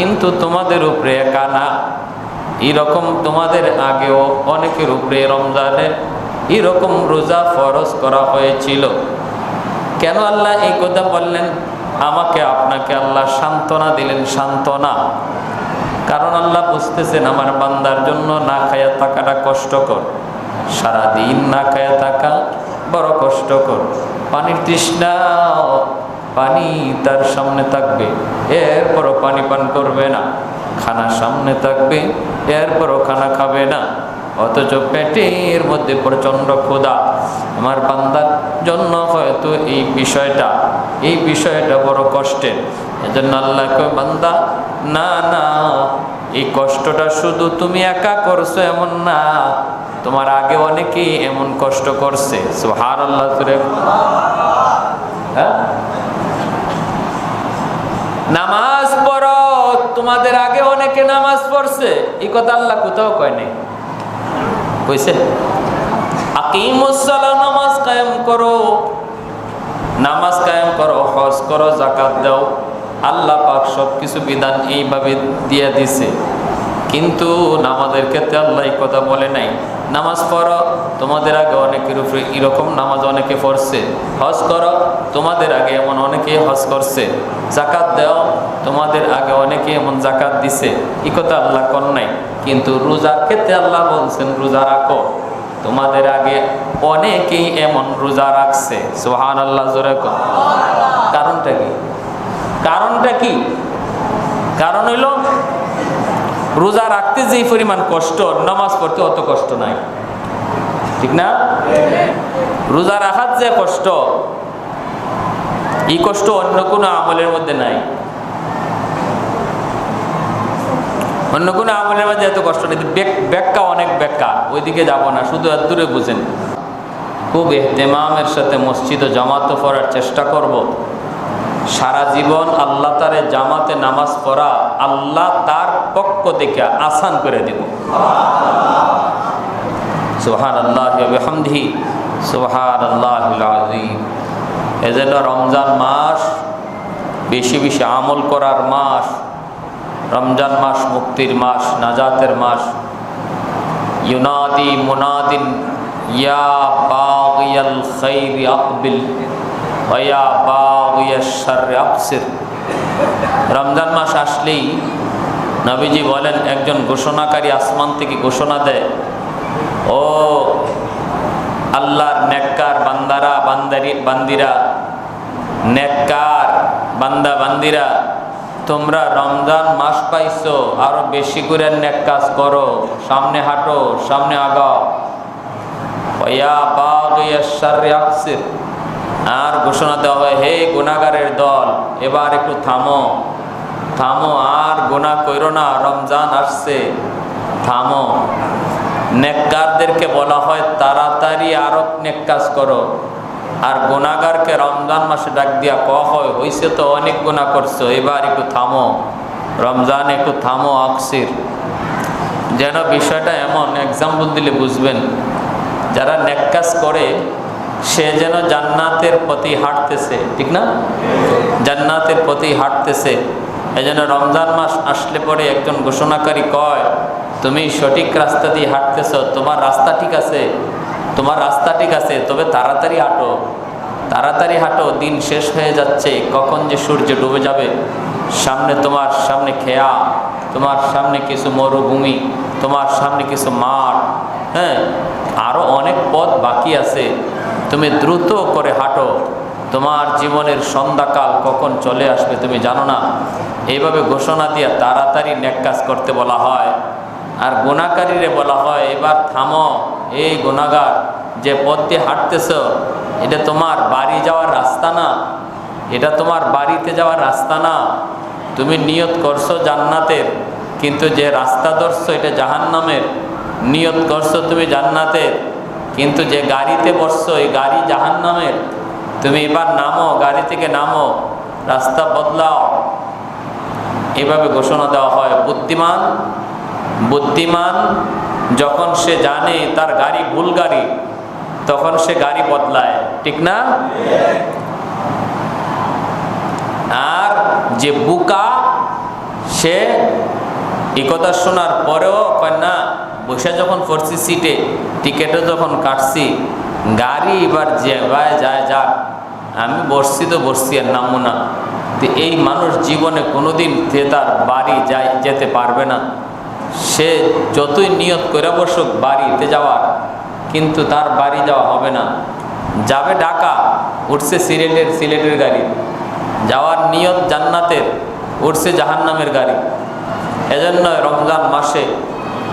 কিন্তু তোমাদের উপরে একা না এরকম তোমাদের আগেও অনেকের উপরে রমজানে এরকম রোজা ফরজ করা হয়েছিল। কেন আল্লাহ এই কথা বললেন? আমাকে আপনাকে আল্লাহ সান্ত্বনা দিলেন, সান্ত্বনা। কারণ আল্লাহ বুঝতেছেন আমার বান্দার জন্য না খায়া থাকাটা কষ্টকর। সারাদিন না খায়া থাকা বড় কষ্টকর। পানির তৃষ্ণা পানি তার সামনে থাকবে। এরপরও পানি পান করবে না। খানা সামনে থাকবে, এরপরও খানা খাবে না। অথচ পেটের মধ্যে প্রচণ্ড ক্ষুধা। আমার বান্দার জন্য হয়তো এই বিষয়টা এই বিষয়টা বড় কষ্টের। এজন্য আল্লাহ বান্দা, না না, এই কষ্টটা শুধু তুমি একা করছ এমন না। তোমার আগে অনেকেই এমন কষ্ট করছে। সুহার আল্লাহ হ্যাঁ? নামাজ পড়ো, তোমাদের আগে অনেকে নামাজ পড়ছে। এই কথা আল্লাহ কোথাও কয় নাই। কইছে? নামাজ কায়েম করো। নামাজ কায়েম করো, হজ করো জাকাত দাও। আল্লাহ পাক সব কিছু বিধান এইভাবে দিয়ে দিছে। কিন্তু নামাজের ক্ষেত্রে আল্লাহ এই কথা বলে নাই। নামাজ পড়ো, তোমাদের আগে অনেকের উপরে এরকম নামাজ অনেকে পড়ছে। হজ করো, তোমাদের আগে এমন অনেকেই হজ করছে। জাকাত দাও, তোমাদের আগে অনেকে এমন জাকাত দিছে। এই কথা আল্লাহ কর নাই। কিন্তু রোজার ক্ষেত্রে আল্লাহ বলছেন, রোজা রাখো। তোমাদের আগে অনেকেই এমন রোজা রাখছে। সোহান আল্লাহ জোরে কর কারণটা কি? কারণটা কি? কারণ হইল রোজা রাখতে যেই পরিমাণ কষ্ট, নামাজ পড়তে অত কষ্ট নাই। ঠিক না? রোজা রাখার যে কষ্ট, এই কষ্ট অন্য কোনো আমলের মধ্যে নাই। অন্য কোনো আমলের মধ্যে এত কষ্ট নেই। ব্যাখ্যা অনেক ব্যাখ্যা ওইদিকে যাব না, শুধু এত দূরে বুঝেন। খুব এহতেমামের সাথে মসজিদে জামাত পড়ার চেষ্টা করব। সারা জীবন আল্লাহ তারে জামাতে নামাজ পড়া আল্লাহ তার পক্ষ থেকে আসান করে দিব। সুহান আল্লাহ হামদি সুহান আল্লাহ এজন্য রমজান মাস, বেশি বেশি আমল করার মাস, রমজান মাস মুক্তির মাস, নাজাতের মাস। ইউনাদি মুনাদিন, ইয়া বাগিয়াল খাইরি আকবিল। রমজান মাস আসলেই নবীজি বলেন, একজন ঘোষণাকারী আসমান থেকে ঘোষণা দেয়, ও আল্লাহর নেককার বান্দারা, বান্দারি, বান্দিরা, নেককার বান্দা, বান্দিরা, তোমরা রমজান মাস পাইছো, আরও বেশি করে নেক কাজ করো, সামনে হাঁটো, সামনে আগাও। আর ঘোষণা দেওয়া হয় হে গুণাগারের দল, এবার একটু থামো। থামো, আর গুণা কইরো না, রমজান আসছে। থামো। নেককারদেরকে বলা হয়, তাড়াতাড়ি আরও নেক কাজ করো। আর গুণাগারকে রমজান মাসে ডাক দিয়া ক হয়, হইছে তো অনেক গুণা করছ, এবার একটু থামো। রমজান একটু থামো আকসির। যেন বিষয়টা এমন এক্সাম্পল দিলে বুঝবেন। যারা নেক কাজ করে সে যেন জান্নাতের প্রতি হাঁটতেছে, ঠিক না? জান্নাতের প্রতি হাঁটতেছে। এই জন্য রমজান মাস আসলে পরে একজন ঘোষণাকারী কয়, তুমি সঠিক রাস্তা দিয়ে হাঁটতেছ, তোমার রাস্তা ঠিক আছে, তোমার রাস্তা ঠিক আছে, তবে তাড়াতাড়ি হাঁটো। তাড়াতাড়ি হাঁটো, দিন শেষ হয়ে যাচ্ছে, কখন যে সূর্য ডুবে যাবে? সামনে তোমার সামনে খেয়া, তোমার সামনে কিছু মরুভূমি, তোমার সামনে কিছু মাঠ হ্যাঁ? আরও অনেক পথ বাকি আছে। তুমি দ্রুত করে হাঁটো। তোমার জীবনের সন্ধ্যাকাল কখন চলে আসবে তুমি জানো না। এইভাবে ঘোষণা দিয়ে তাড়াতাড়ি নেক কাজ করতে বলা হয়। আর গুণাকারীরে বলা হয়, এবার থামো, এই গুণাগার, যে পথ দিয়ে হাঁটতেছ, এটা তোমার বাড়ি যাওয়ার রাস্তা না। এটা তোমার বাড়িতে যাওয়ার রাস্তা না। তুমি নিয়ত করছ জান্নাতের, কিন্তু যে রাস্তা ধরছো এটা জাহান্নামের। নিয়ত করছ তুমি জান্নাতের। কিন্তু যে গাড়িতে বসছো, এই গাড়ি জাহান্নামের, তুমি এবার নামো, গাড়ি থেকে নামো, রাস্তা বদলাও। এভাবে ঘোষণা দেওয়া হয়। বুদ্ধিমান বুদ্ধিমান যখন সে জানে তার গাড়ি ভুল গাড়ি, তখন সে গাড়ি বদলায়। ঠিক না? আর যে বুকা, সে এই কথা শোনার পরেও না বসে যখন পড়ছি সিটে, টিকেটও যখন কাটছি, গাড়ি এবার যেভাবে যায় যাক, আমি বসছি তো বসছি আর নামবো না। তো এই মানুষ জীবনে কোনোদিন সে তার বাড়ি যায় যেতে পারবে না। সে যতই নিয়ত করে বসুক বাড়িতে যাওয়ার, কিন্তু তার বাড়ি যাওয়া হবে না। যাবে ঢাকা, উঠছে সিলেটের সিলেটের গাড়ি। যাওয়ার নিয়ত জান্নাতের, উঠছে জাহান্নামের গাড়ি। এজন্য রমজান মাসে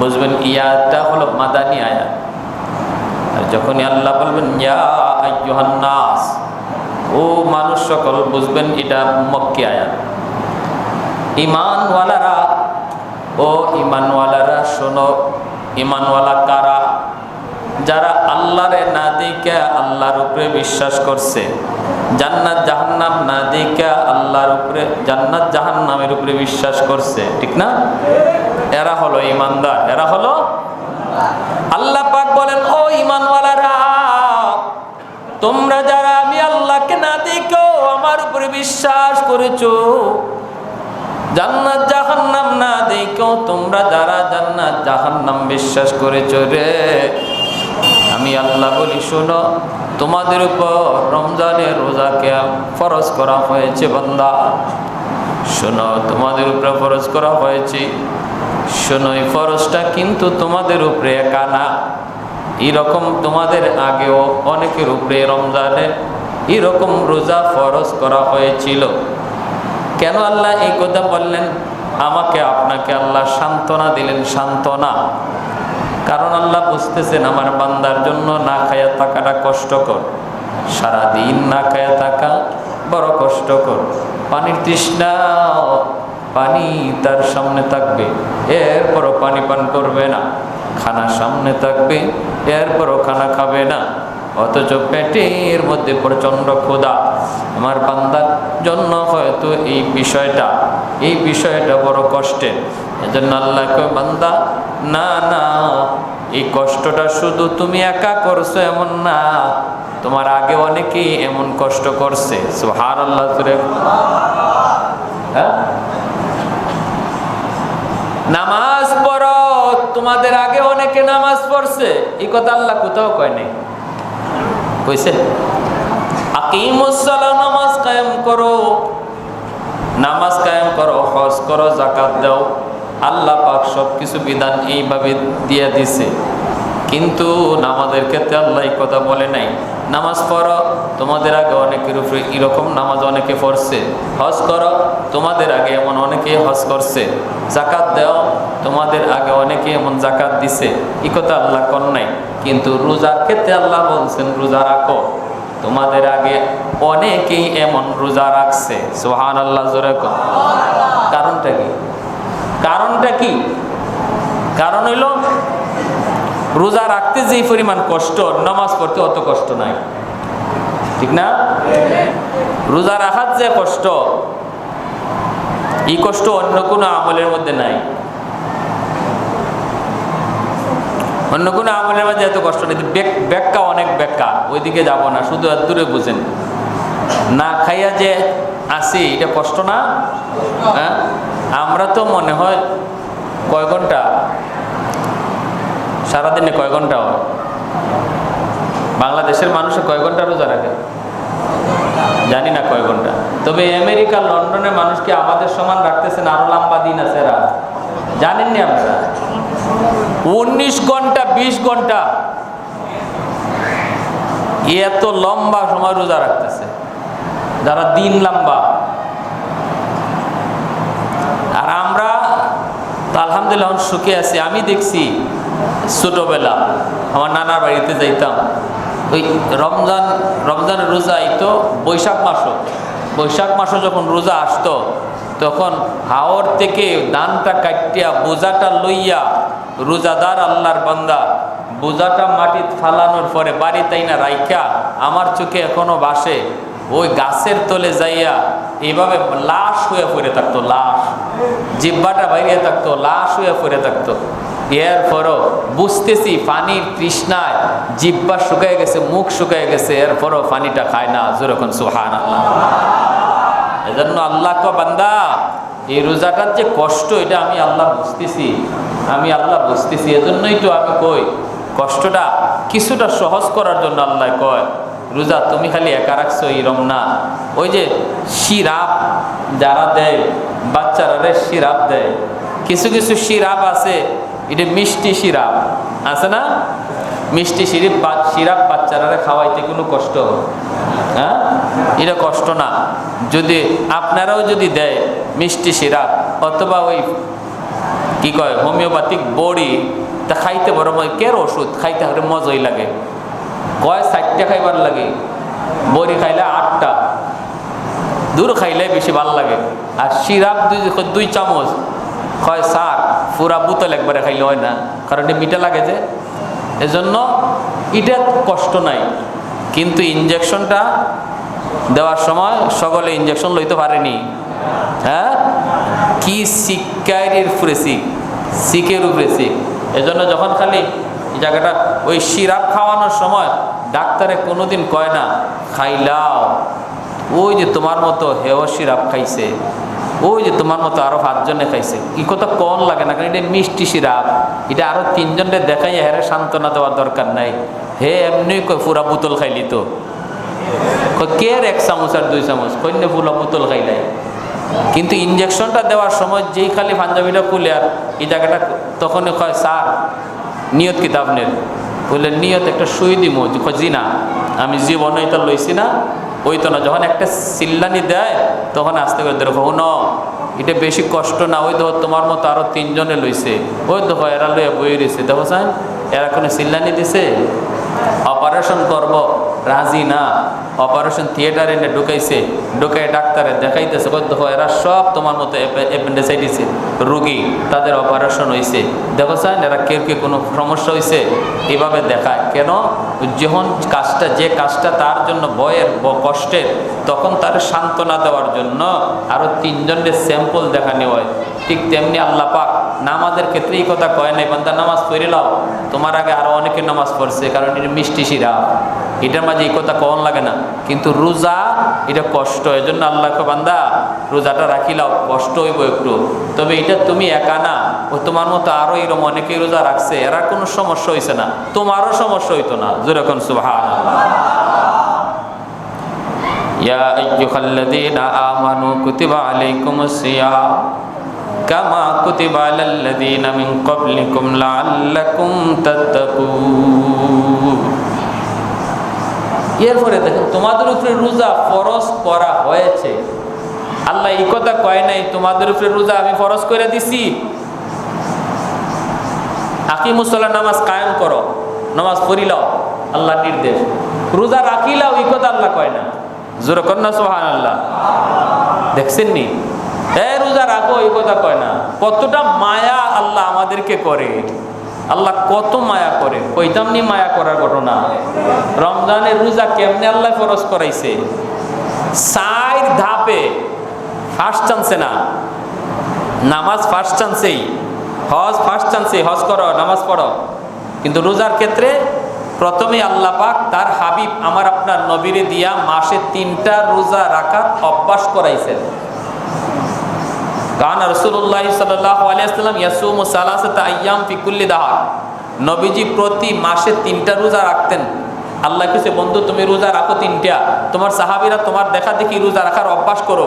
বুঝবেন ইয়াতটা হলো মাদানি আয়াত আর যখনই আল্লাহ বলবেন, ইয়া আইয়ুহান নাস ও মানুষ সকল বুঝবেন এটা মক্কি আয়াত ইমানওয়ালারা, ও ইমানওয়ালারা শোনো, ইমানওয়ালা কারা? যারা আল্লাহরে না দিকে আল্লাহর উপরে বিশ্বাস করছে। জান্নাত জাহান্নাম না দিকে আল্লাহর উপরে, জান্নাত জাহান্নামের উপরে বিশ্বাস করছে। ঠিক না? এরা হলো ইমানদার, এরা হলো আল্লাহ পাক বলেন, ও ইমানওয়ালারা, তোমরা যারা আমি আল্লাহকে না দেখেও আমার উপরে বিশ্বাস করেছ, জান্নাত জাহান্নাম না দেখেও তোমরা যারা জান্নাত জাহান্নাম বিশ্বাস করেছ রে, আমি আল্লাহ বলি, শোনো, তোমাদের উপর রমজানের রোজাকে ফরজ করা হয়েছে, বান্দা। শোনো, তোমাদের উপরে ফরজ করা হয়েছে শোনো এই ফরজটা কিন্তু তোমাদের উপরে একা না। এরকম তোমাদের আগেও অনেকের উপরে রমজানে এরকম রোজা ফরজ করা হয়েছিল। কেন আল্লাহ এই কথা বললেন? আমাকে, আপনাকে আল্লাহ সান্ত্বনা দিলেন, সান্ত্বনা। কারণ আল্লাহ বুঝতেছেন, আমার বান্দার জন্য না খায়া থাকাটা কষ্টকর। সারাদিন না খায়া থাকা বড় কষ্টকর। পানির তৃষ্ণা পানি তার সামনে থাকবে। এরপরও পানি পান করবে না। খানা সামনে থাকবে, এরপরও খানা খাবে না। অথচ পেটের মধ্যে প্রচণ্ড ক্ষুধা। আমার বান্দার জন্য হয়তো এই বিষয়টা এই বিষয়টা বড় কষ্টের। এজন্য আল্লাহ কয়, বান্দা, না না, এই কষ্টটা শুধু তুমি একা করছ এমন না। তোমার আগে অনেকেই এমন কষ্ট করছে। হার আল্লাহ হ্যাঁ? নামাজ পড়ো, তোমাদের আগে অনেকে নামাজ পড়ছে। এই কথা আল্লাহ কোথাও কয় নাই। কইছে? আকিমুসসালাম নামাজ কায়েম করো। নামাজ কায়েম করো, হজ করো জাকাত দাও। আল্লাহ পাক সব কিছু বিধান এইভাবে দিয়ে দিছে। কিন্তু নামাজের ক্ষেত্রে আল্লাহ কথা বলে নাই। নামাজ পড়ো, তোমাদের আগে অনেকের উপরে এরকম নামাজ অনেকে পড়ছে। হজ করো, তোমাদের আগে এমন অনেকে হজ করছে। জাকাত দাও, তোমাদের আগে অনেকে এমন জাকাত দিছে। এই কথা আল্লাহ কর নাই। কিন্তু রোজার ক্ষেত্রে আল্লাহ বলছেন, রোজা রাখো। তোমাদের আগে অনেকেই এমন রোজা রাখছে। সোহান আল্লাহ। কারণটা কি? কারণটা কি? কারণ হইল রোজা রাখতে যেই পরিমাণ কষ্ট, নামাজ পড়তে অত কষ্ট নাই। ঠিক না? রোজা রাখার যে কষ্ট, এই কষ্ট অন্য কোনো আমলের মধ্যে নাই। অন্য কোনো আমলের মধ্যে এত কষ্ট নেই। ব্যাখ্যা অনেক ব্যাখ্যা ওইদিকে যাব না, শুধু আর দূরে বুঝেন। না খাইয়া যে আসি, এটা কষ্ট না? হ্যাঁ? আমরা তো মনে হয় কয় ঘণ্টা সারাদিনে কয় ঘণ্টা হয়? বাংলাদেশের মানুষে কয় ঘণ্টা রোজা রাখে? জানি না কয় ঘণ্টা। তবে আমেরিকা, লন্ডনের মানুষকে আমাদের সমান রাখতেছেন? আরও লম্বা দিন আছে রাত জানেননি আপনারা? উনিশ ঘণ্টা, বিশ ঘণ্টা। এত লম্বা সময় রোজা রাখতেছে। যারা দিন লম্বা। আর আমরা আলহামদুলিল্লাহ সুখে আছি। আমি দেখছি ছোটবেলা আমার নানার বাড়িতে যাইতাম। ওই রমজান রমজান রোজা আইতো বৈশাখ মাসও। বৈশাখ মাসও যখন রোজা আসতো, তখন হাওর থেকে দানটা কাটিয়া, বোঝাটা লইয়া রোজাদার আল্লাহর বান্দা বোঝাটা মাটি ফালানোর পরে বাড়ি তাই না রাইখা আমার চোখে এখনও বাসে ওই গাছের তলে যাইয়া এইভাবে লাশ হয়ে পড়ে থাকতো, লাশ। জিব্বাটা বাইরে থাকতো, লাশ হয়ে পড়ে থাকতো। এরপরও বুঝতেছি পানির তৃষ্ণায় জিব্বা শুকায় গেছে, মুখ শুকায় গেছে, এরপরও পানিটা খায় না। যেরকম সুহান এজন্য আল্লাহ কো বান্দা, এই রোজাটার যে কষ্ট, এটা আমি আল্লাহ বুঝতেছি। আমি আল্লাহ বুঝতেছি, এজন্যই তো আমি কই, কষ্টটা কিছুটা সহজ করার জন্য আল্লাহ কয়, রোজা তুমি খালি একা রাখছো, এরম না। ওই যে সিরাপ যারা দেয়, বাচ্চারা রে সিরাপ দেয়, কিছু কিছু সিরাপ আছে এটা মিষ্টি সিরাপ। আছে না? মিষ্টি সিরিপ সিরাপ বাচ্চারা খাওয়াইতে কোনো কষ্ট? হ্যাঁ? এটা কষ্ট না। যদি আপনারাও যদি দেয় মিষ্টি সিরাপ, অথবা ওই কি কয়, হোমিওপ্যাথিক বড়ি, তা খাইতে বড় মজা কের ওষুধ? খাইতে হলে মজাই লাগে। কয় ষাটটা খাইবার লাগে। বড়ি খাইলে আটটা। দূর খাইলে বেশি ভালো লাগে। আর সিরাপ দুই দুই চামচ। কয়, সার। পুরা বোতল একবারে খাইলে হয় না, কারণ এটা মিঠা লাগে যে। এজন্য এটা কষ্ট নাই, কিন্তু ইঞ্জেকশনটা দেওয়ার সময় সকলে ইঞ্জেকশন লইতে পারেনি। হ্যাঁ? কি শিক্ষায়ের উপরে শিখ শিখের উপরে শিখ এজন্য যখন খালি জায়গাটা, ওই সিরাপ খাওয়ানোর সময় ডাক্তারে কোনোদিন কয় না, খাইলাও। ওই যে তোমার মতো হেও সিরাপ খাইছে। ওই যে তোমার মতো আরও পাঁচজনে খাইছে। কি কথা কন লাগে না, কারণ এটা মিষ্টি সিরাপ। এটা আরও তিনজনকে দেখাই হেরে সান্ত্বনা দেওয়ার দরকার নাই। হে, এমনি কই পুরা বোতল খাইলি তো? কে এক চামচ আর দুই চামচ? কন্যা পুরা বোতল খাইলাই কিন্তু ইঞ্জেকশনটা দেওয়ার সময় যেই খালি পাঞ্জাবিটা খুলে আর এই জায়গাটা তখনই কয়, স্যার, নিয়ত কিতাবনের বললেন নিয়ত একটা সুই দিব জি না, আমি জীবন এটা লইছি না ওই তো না। যখন একটা সিল্লানি দেয়, তখন আস্তে করে দেখো ন এটা বেশি কষ্ট না, ওই দেখো তোমার মতো আরও তিনজনে লইছে। ওই দেখো, এরা লইয়া বই রয়েছে দেখো সাইন এরা কোনো সিল্লানি দিছে? অপারেশন করব, রাজি না। অপারেশন থিয়েটারে এনে ঢুকাইছে ঢুকাই ডাক্তারে দেখাইতেছে কই দেখো এরা সব তোমার মতো অ্যাপেন্ডিসাইটিসে রুগী, তাদের অপারেশন হয়েছে দেখো স্যার, এরা কেউ কে কোনো সমস্যা হয়েছে এভাবে দেখায়। কেন? যখন কাজটা, যে কাজটা তার জন্য ভয়ের কষ্টের, তখন তার সান্ত্বনা দেওয়ার জন্য আরও তিনজনের স্যাম্পল দেখানো হয়। ঠিক তেমনি আল্লাহ পাক নামাজের ক্ষেত্রে এই কথা কয় নাই, বান্দা, নামাজ পড়ে লাও তোমার আগে আরও অনেকে নামাজ পড়ছে, কারণ এটা মিষ্টি শিরা এটার মাঝে এই কথা কন লাগে না কিন্তু রোজা এটা কষ্ট এই জন্য আল্লাহকে বান্দা রোজাটা রাখিলাও কষ্ট হইব একটু তবে এটা তুমি একা না ও তোমার মতো আরো এরকম অনেকেই রোজা রাখছে এরা কোনো সমস্যা হয়েছে না তোমারও সমস্যা হইতো না যেরকম সুভান يا أيها الذين آمنوا كتب عليكم الصيام كما كتب على الذين من قبلكم لعلكم تتقون এরপরে দেখেন তোমাদের উপরে রোজা ফরজ করা হয়েছে। আল্লাহ এই কথা কয় নাই, তোমাদের উপরে রোজা আমি ফরজ করে দিছি। হাকিমুসল্লাহ নামাজ কায়েম করো, নামাজ পড়িলাও আল্লাহ নির্দেশ। রোজা রাখিলাও এই কথা আল্লাহ কয় না। জোর কন্যা সোহান আল্লাহ দেখছেন নি? এ, রোজা রাখো, এই কথা কয় না। কতটা মায়া আল্লাহ আমাদেরকে করে। আল্লাহ কত মায়া করে। কইতাম নি মায়া করার ঘটনা। রমজানের রোজা কেমনে আল্লাহ ফরজ করাইছে? সাইর ধাপে ফার্স্ট চান্সে না। নামাজ ফার্স্ট চান্সেই হজ ফার্স্ট চান্সে হজ করো, নামাজ পড়ো। কিন্তু রোজার ক্ষেত্রে প্রথমে আল্লাহ পাক তার হাবিব আমার আপনার নবীরে দিয়া মাসে তিনটা রোজা রাখার অভ্যাস করাইছেন। কারণ রসুল্লাহ সাল্লাহ আলিয়াল্লাম ইয়াসুম তা আয়াম ফিকুল্লি দাহা নবীজি প্রতি মাসে তিনটা রোজা রাখতেন। আল্লাহ কিছু বন্ধু, তুমি রোজা রাখো তিনটা। তোমার সাহাবিরা তোমার দেখা দেখি রোজা রাখার অভ্যাস করো।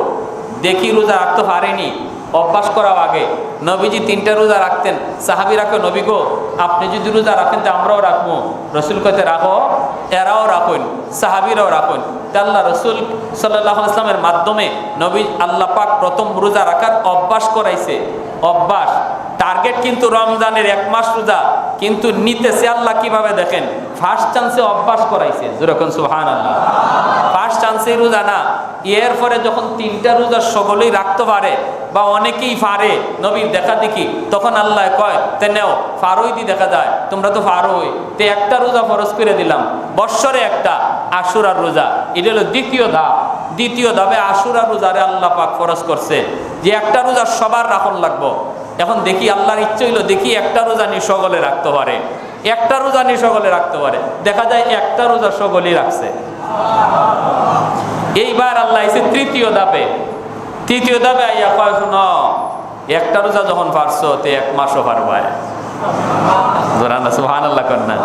দেখি রোজা রাখতে পারেনি। অভ্যাস করাও আগে। নবীজি তিনটা রোজা রাখতেন। সাহাবি রাখো নবী গো, আপনি যদি রোজা রাখেন তো আমরাও রাখব। রসুল কতে রাখো, এরাও রাখুন, সাহাবিরাও রাখুন। আল্লাহ রসুল সাল্লাহ ইসলামের মাধ্যমে নবী আল্লাহ পাক প্রথম রোজা রাখার অভ্যাস করাইছে। অভ্যাস। টার্গেট কিন্তু রমজানের এক মাস রোজা, কিন্তু নিতেছে আল্লাহ কীভাবে দেখেন? ফার্স্ট চান্সে অভ্যাস করাইছে। যেরকম সুহান আল্লাহ ফার্স্ট চান্সেই রোজা না। এর পরে যখন তিনটা রোজা সকলেই রাখতে পারে বা অনেকেই পারে, নবীর দেখা দেখি, তখন আল্লাহ কয়, তে নেও ফারোই দি দেখা যায়। তোমরা তো ফারোই। তে একটা রোজা ফরজ করে দিলাম। বৎসরে একটা আশুরার রোজা। এটা হলো দ্বিতীয় ধাপ। দ্বিতীয় ধাপে আশুরা রোজারে আল্লাহ পাক ফরজ করছে। যে একটা রোজা সবার রাখন লাগবো। এখন দেখি আল্লাহর ইচ্ছে হইল দেখি একটা রোজা নি সকলে রাখতে পারে। একটা রোজা নি সকলে রাখতে পারে। দেখা যায় একটা রোজা সকলেই রাখছে। এইবার আল্লাহ এসে তৃতীয় ধাপে। তৃতীয় ধাপে আইয়া কয়, শুনো, একটা রোজা যখন পারছ তে এক মাসও পারবায় সুহান আল্লাহ না।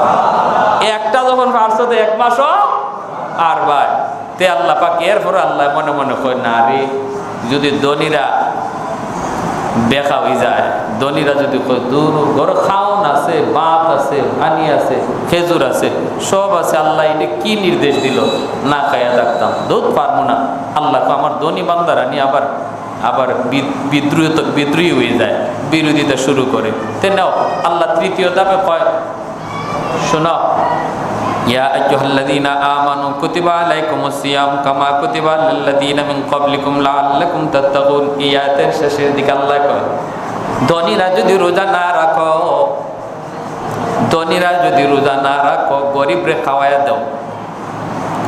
একটা যখন পারছ তে এক মাসও আর ভাই তে আল্লাহ পাক এরপর আল্লাহ মনে মনে কয়, না রে, যদি ধনীরা দেখা হয়ে যায়। ধনীরা যদি ঘর খাওন আছে বাত আছে, পানি আছে, খেজুর আছে, সব আছে, আল্লাহ এটা কি নির্দেশ দিল? না খাইয়া থাকতাম, দুধ পারব না। আল্লাহ আমার ধনী বান্দারা নিয়ে আবার আবার বিদ্রোহ, বিদ্রোহী হয়ে যায়, বিরোধিতা শুরু করে। তে নাও, আল্লাহ তৃতীয় ধাপে কয়, শোনো يا أيها الذين آمنوا كتب عليكم الصيام كما كتب على الذين من قبلكم لعلكم تتقون এই আয়াতের শেষের দিকে আল্লাহ কয় ধনীরা যদি রোজা না রাখো ধনীরা যদি রোজা না রাখো গরিবরে খাওয়ায়া দাও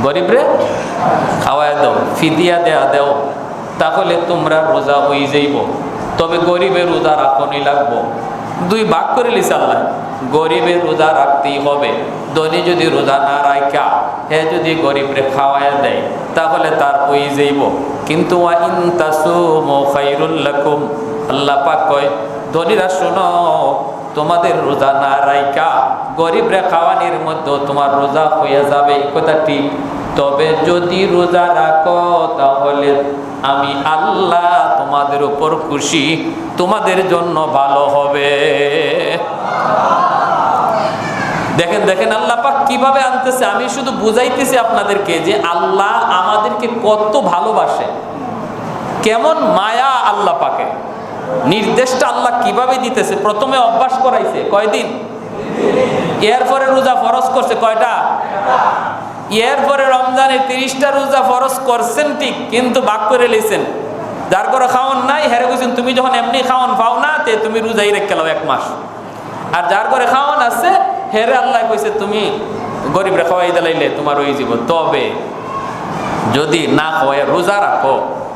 গরিবরে খাওয়ায়া দাও ফিদিয়া দেয়া দাও তাহলে তোমরা রোজা হয়ে যাইব তবে গরিবের রোজা রাখনই লাগবো দুই বাক করে লিস আল্লাহ। গরিবের রোজা রাখতেই হবে। ধনী যদি রোজা না রাখা হে যদি গরিবরে খাওয়ায় দেয়, তাহলে তার ওই যাইব কিন্তু আল্লাহ পাক কয়, ধনীরা শোনো তোমাদের রোজা না রাইকা গরিবরে খাওয়ানির মধ্যে তোমার রোজা হয়ে যাবে কথা ঠিক। তবে যদি রোজা রাখো, তাহলে আমি আল্লাহ তোমাদের উপর খুশি, তোমাদের জন্য ভালো হবে। দেখেন দেখেন, আল্লাহ পাক কীভাবে আনতেছে? আমি শুধু বুঝাইতেছি আপনাদেরকে যে আল্লাহ আমাদেরকে কত ভালোবাসে। কেমন মায়া আল্লাহ পাকে। নির্দেশটা আল্লাহ কীভাবে দিতেছে? প্রথমে অভ্যাস করাইছে। কয়দিন? এরপরে রোজা ফরজ করছে। কয়টা? এরপরে রমজানে তিরিশটা রোজা ফরজ করছেন ঠিক, কিন্তু ভাগ করে লিছেন যার করে খাওয়ান নাই, হেরে কইছেন, তুমি যখন এমনি খাওয়ান পাও না, তে তুমি রোজাই রেখে লাও এক মাস। আর যার করে খাওয়ান আছে, হেরে আল্লাহ কইছে, তুমি গরিবরা খাওয়াই দিলাইলে তোমার ওই জীবন। তবে যদি না খাওয়াই রোজা রাখো,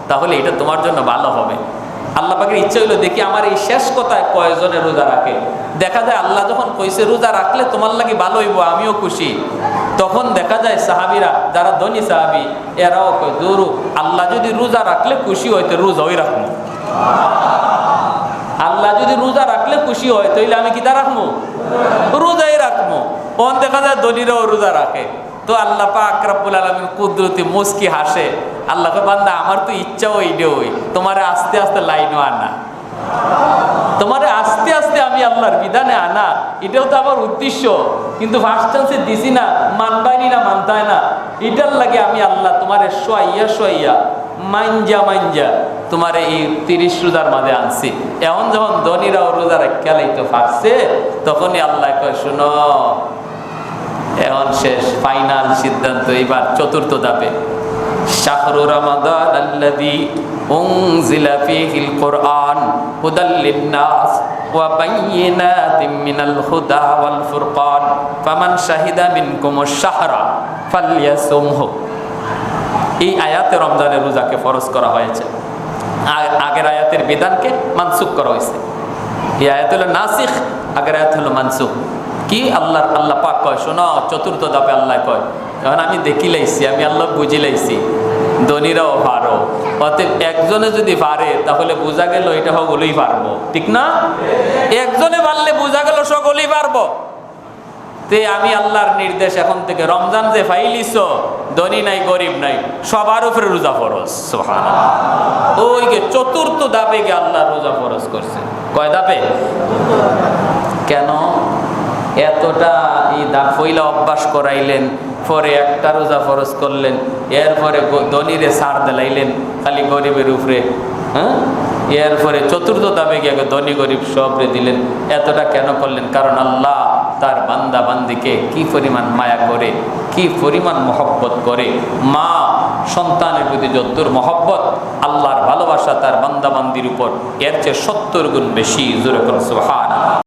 তাহলে এটা তোমার জন্য ভালো হবে। আল্লাহ পাখির ইচ্ছা হইল দেখি আমার এই শেষ কথায় কয়জনে রোজা রাখে। দেখা যায় আল্লাহ যখন কইছে রোজা রাখলে তোমার লাগে ভালো হইব, আমিও খুশি। তখন দেখা যায় সাহাবিরা, যারা ধনী সাহাবি, এরাও কয়, দৌড়ু, আল্লাহ যদি রোজা রাখলে খুশি হইতে রোজা ওই রাখব। আল্লাহ যদি রোজা রাখলে খুশি হয়, তাইলে আমি কিতা রাখব? রোজাই রাখব। অন দেখা যায় ধনীরাও রোজা রাখে। তো আল্লাহ পাক রাব্বুল আলামিন কুদরতি মুস্কি হাসে। আল্লাহকে বান্দা, আমার তো ইচ্ছা ওই ডে ওই। তোমার আস্তে আস্তে লাইনও আনা। তোমারে আস্তে আস্তে আমি আল্লাহর বিধানে আনা। এটাও তো আমার উদ্দেশ্য। কিন্তু ফার্স্ট চান্সে দিছি না, মানবাইনি না, মানতায় না। এটার লাগে আমি আল্লাহ তোমারে সোয়াইয়া সোয়াইয়া মাঞ্জা মাঞ্জা তোমার এই তিরিশ রোজার মাঝে আনছি। এমন যখন ধনীরাও রোজা খেলাই তো ফাঁকছে তখনই আল্লাহ কয়, শুনো, এখন শেষ, ফাইনাল সিদ্ধান্ত, এবার চতুর্থ ধাপে। শাহরু রমাদান কুরআন হুদাল লিন-নাস ওয়া বায়্যিনাতিন মিনাল হুদা ওয়াল ফুরকান। ফামান শাহিদা মিনকুমুশ শাহরা ফালইয়াসুমহু। এই আয়াতে রমজানের রোজাকে ফরজ করা হয়েছে। আগের আয়াতের বিধানকে মানসুখ করা হয়েছে। এই আয়াত হলো নাসিখ, আগের আয়াত হলো মানসুখ। কি আল্লাহ আল্লাহ পাক কয়, শোনো, চতুর্থ দাপে আল্লাহ কয় এখন আমি দেখি লাইছি আমি আল্লাহ বুঝি লাইছি ধনীরাও পারো অতএব একজনে যদি পারে তাহলে বোঝা গেল এটা সকলেই পারব। ঠিক না? একজনে পারলে বোঝা গেল সকলেই পারব। তে আমি আল্লাহর নির্দেশ এখন থেকে রমজান যে ফাইলিস ধনী নাই, গরিব নাই, সবার উপরে রোজা সুবহানাল্লাহ। ওই গে চতুর্থ ধাপে গিয়ে আল্লাহ রোজা ফরজ করছে। কয় ধাপে? কেন? এতটা এই দা ফইলা অভ্যাস করাইলেন, পরে একটা রোজা ফরজ করলেন, এরপরে ধনীরে সার দিলাইলেন, খালি গরিবের উপরে হ্যাঁ? এরপরে চতুর্থ দাবে গিয়ে ধনী গরিব সবরে দিলেন, এতটা কেন করলেন? কারণ আল্লাহ তার বান্দা বান্দিকে কি পরিমাণ মায়া করে, কি পরিমাণ মহব্বত করে? মা সন্তানের প্রতি যত্তর মহব্বত, আল্লাহর ভালোবাসা তার বান্দাবান্দির উপর এর চেয়ে সত্তর গুণ বেশি, জোরে কোন সুবহান